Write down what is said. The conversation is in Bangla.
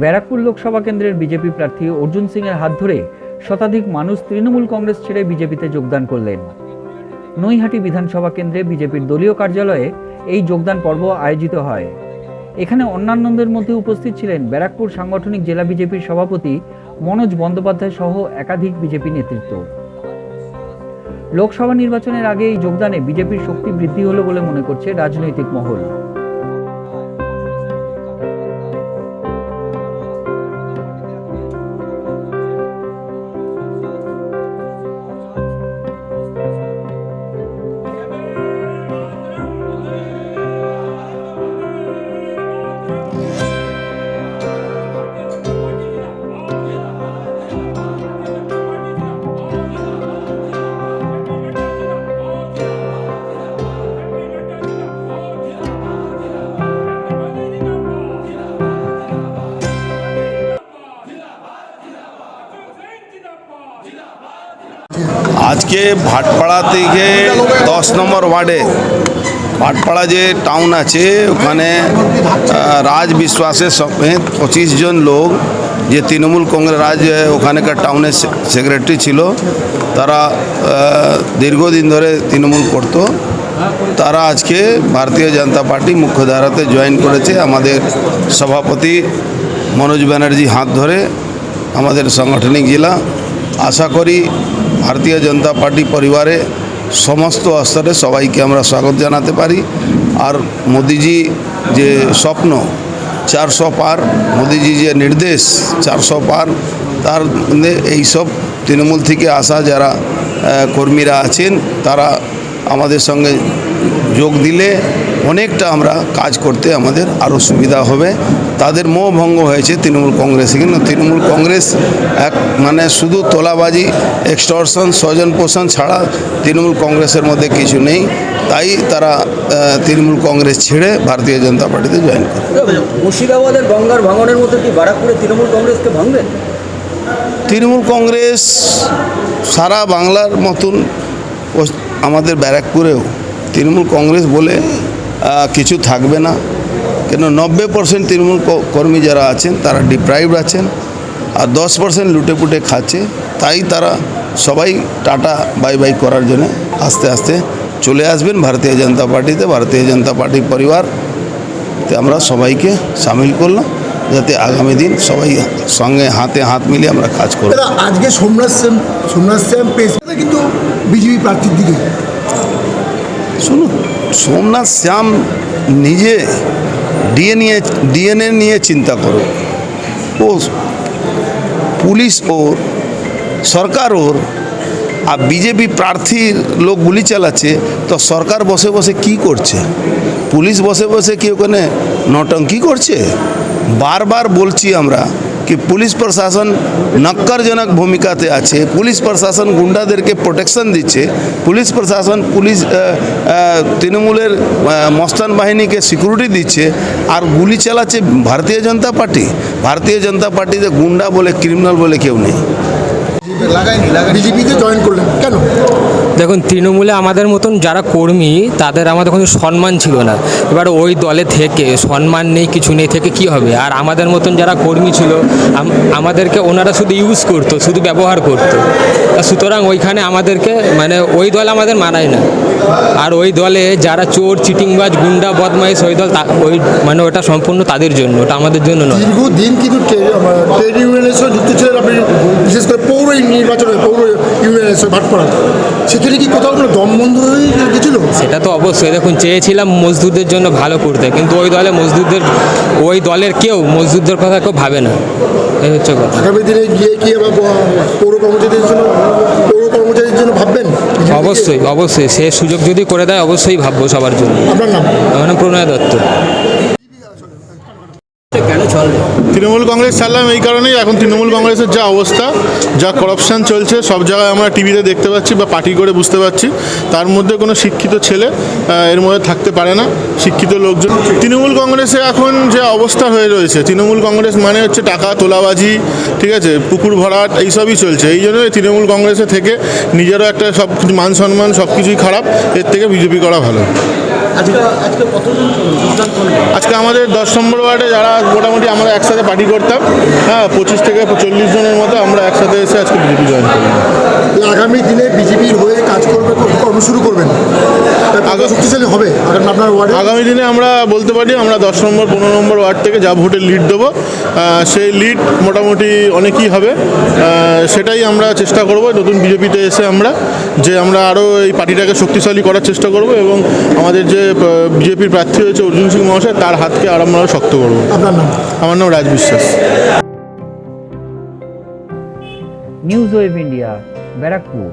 ব্যারাকপুর লোকসভা কেন্দ্রের বিজেপি প্রার্থী অর্জুন সিং এর হাত ধরে শতাধিক মানুষ তৃণমূল কংগ্রেস ছেড়ে বিজেপিতে যোগদান করলেন। নৈহাটি বিধানসভা কেন্দ্রে বিজেপির দলীয় কার্যালয়ে এই যোগদান পর্ব আয়োজিত হয়। এখানে অন্যান্যদের মধ্যে উপস্থিত ছিলেন ব্যারাকপুর সাংগঠনিক জেলা বিজেপির সভাপতি মনোজ বন্দ্যোপাধ্যায় সহ একাধিক বিজেপি নেতৃত্ব। লোকসভা নির্বাচনের আগে এই যোগদানে বিজেপির শক্তি বৃদ্ধি হলো বলে মনে করছে রাজনৈতিক মহল। আজকে ভাটপাড়া থেকে দশ নম্বর ওয়ার্ডে, ভাটপাড়া যে টাউন আছে, ওখানে রাজ বিশ্বাসের সমেত পঁচিশ জন লোক, যে তৃণমূল কংগ্রেস রাজ ওখানকার টাউনের সেক্রেটারি ছিল, তারা দীর্ঘদিন ধরে তৃণমূল করতো। তারা আজকে ভারতীয় জনতা পার্টি মুখ্যধারাতে জয়েন করেছে। আমাদের সভাপতি মনোজ ব্যানার্জি হাত ধরে আমাদের সাংগঠনিক জেলা। আশা করি ভারতীয় জনতা পার্টি পরিবারে সমস্ত স্তরে সবাইকে আমরা স্বাগত জানাতে পারি। আর মোদিজি যে স্বপ্ন, চারশো পার, মোদিজি যে নির্দেশ, চারশো পার, তার মধ্যে এইসব তৃণমূল থেকে আসা যারা কর্মীরা আছেন, তারা আমাদের সঙ্গে যোগ দিলে অনেকটা আমরা কাজ করতে আমাদের আরও সুবিধা হবে। তাদের মোহ ভঙ্গ হয়েছে তৃণমূল কংগ্রেসে কিন্তু তৃণমূল কংগ্রেস এক মানে শুধু তোলাবাজি এক্সটর্শন স্বজন পোষণ ছাড়া তৃণমূল কংগ্রেসের মধ্যে কিছু নেই। তাই তারা তৃণমূল কংগ্রেস ছেড়ে ভারতীয় জনতা পার্টিতে জয়েন করে। মুর্শিদাবাদের গঙ্গার ভাঙনের মতো কি বারাকপুরে তৃণমূল কংগ্রেসকে ভাঙবেন? তৃণমূল কংগ্রেস সারা বাংলার মতন আমাদের ব্যারাকপুরেও তৃণমূল কংগ্রেস বলে কিছু থাকবে না। কেন নব্বই পার্সেন্ট তৃণমূল কর্মী যারা আছেন তারা ডিপ্রাইভড আছেন আর দশ পার্সেন্ট লুটে পুটে খাচ্ছে। তাই তারা সবাই টাটা বাই বাই করার জন্য আস্তে আস্তে চলে আসবেন ভারতীয় জনতা পার্টিতে। ভারতীয় জনতা পার্টি পরিবার তে আমরা সবাইকে সামিল করলাম যাতে আগামী দিন সবাই সঙ্গে হাতে হাত মিলিয়ে আমরা কাজ করব। আজকে সোমনাথ শ্যাম সোমনাথ শ্যাম পেশ কিন্তু বিজেপি প্রার্থীর দিকে। শুনুন সোমনাথ শ্যাম নিজে ডিএ নিয়ে ডিএনএ নিয়ে চিন্তা করো। ও পুলিশ ওর, সরকার ওর, আর বিজেপি প্রার্থীর লোক গুলি চালাচ্ছে, তো সরকার বসে বসে কি করছে? পুলিশ বসে বসে কি ওখানে নটঙ্কি করছে? বারবার বলছি আমরা কি পুলিশ প্রশাসন নক্করজনক ভূমিকাতে আছে পুলিশ প্রশাসন গুন্ডাদেরকে প্রোটেকশন দিচ্ছে পুলিশ প্রশাসন পুলিশ তৃণমূলের মস্তান বাহিনীকে সিকিউরিটি দিচ্ছে আর গুলি চালাচ্ছে ভারতীয় জনতা পার্টি ভারতীয় জনতা পার্টিতে গুন্ডা বলে ক্রিমিনাল বলে কেউ নেই লাগায়নি বিজেপিতে জয়েন করলেন কেন দেখুন, তৃণমূলে আমাদের মতন যারা কর্মী, তাদের আমাদের কোনো সম্মান ছিল না। এবার ওই দলে থেকে সম্মান নেই, কিছু নেই থেকে কি হবে? আর আমাদের মতন যারা কর্মী ছিল আমাদেরকে ওনারা শুধু ইউজ করতো, শুধু ব্যবহার করতো। সুতরাং ওইখানে আমাদেরকে মানে ওই দল আমাদের মানায় না। আর ওই দলে যারা চোর চিটিংবাজ গুন্ডা বদমাইশ ওই দল তা- ওই মানে ওটা সম্পূর্ণ তাদের জন্য ওটা আমাদের জন্য নয়। দীর্ঘদিন কিন্তু ট্রেড ইউনিয়নের সঙ্গে যুক্ত ছিলেন আপনি বিশেষ করে পৌর নির্বাচনে পৌর ইউনিয়নের সঙ্গে ভাটপাড়া সেখানে কি কোথাও কোনো দম বন্ধ হয়ে গেছিল? সেটা তো অবশ্যই দেখুন চেয়েছিলাম মজদুরদের জন্য ভালো করতে কিন্তু ওই দলে মজদুরদের ওই দলের কেউ মজদুরদের কথা কেউ ভাবে না। এই হচ্ছে কথা। আগামী দিনে গিয়ে কি আবার পৌর কর্মচারীদের জন্য পৌর কর্মচারীদের জন্য ভাববেন? অবশ্যই অবশ্যই। সে সুযোগ যদি করে দেয় অবশ্যই ভাববো সবার জন্য। আপনার নাম? আমার নাম প্রণয় দত্ত কেন চলবে তৃণমূল কংগ্রেস ছাড়লাম এই কারণেই। এখন তৃণমূল কংগ্রেসের যা অবস্থা, যা করাপশন চলছে, সব জায়গায় আমরা টিভিতে দেখতে পাচ্ছি বা পার্টি করে বুঝতে পারছি। তার মধ্যে কোনো শিক্ষিত ছেলে এর মধ্যে থাকতে পারে না, শিক্ষিত লোকজন। তৃণমূল কংগ্রেসে এখন যে অবস্থা হয়ে রয়েছে, তৃণমূল কংগ্রেস মানে হচ্ছে টাকা তোলাবাজি, ঠিক আছে, পুকুর ভরাট এইসবই চলছে। এই জন্য তৃণমূল কংগ্রেসে থেকে নিজেরও একটা সব মান সম্মান সব কিছুই খারাপ, এর থেকে বিজেপি করা ভালো। আজকে আজকে কতজন যোগদান করলেন আজকে আমাদের দশ নম্বর ওয়ার্ডে যারা মোটামুটি আমরা একসাথে পার্টি করতাম হ্যাঁ পঁচিশ থেকে চল্লিশ জনের মতো আমরা একসাথে এসে আজকে বিজেপি জয়েন করলাম। আগামী দিনে বিজেপির হয়ে কাজ করবে কর্ম শুরু করবেন। আগে শক্তিশালী হবে। আগামী আপনার ওয়ার্ডে আগামী দিনে আমরা বলতে পারি আমরা দশ নম্বর পনেরো নম্বর ওয়ার্ড থেকে যা ভোটের লিড দেবো সেই লিড মোটামুটি অনেকই হবে। সেটাই আমরা চেষ্টা করব নতুন বিজেপিতে এসে আমরা যে আমরা আরও এই পার্টিটাকে শক্তিশালী করার চেষ্টা করব এবং আমাদের যে বিজেপির প্রার্থী হয়েছে অর্জুন সিং মহাশয় তার হাতকে আরও আমরা শক্ত করব। আপনার নাম? আমার নাম রাজ বিশ্বাস। News web India Barrackpore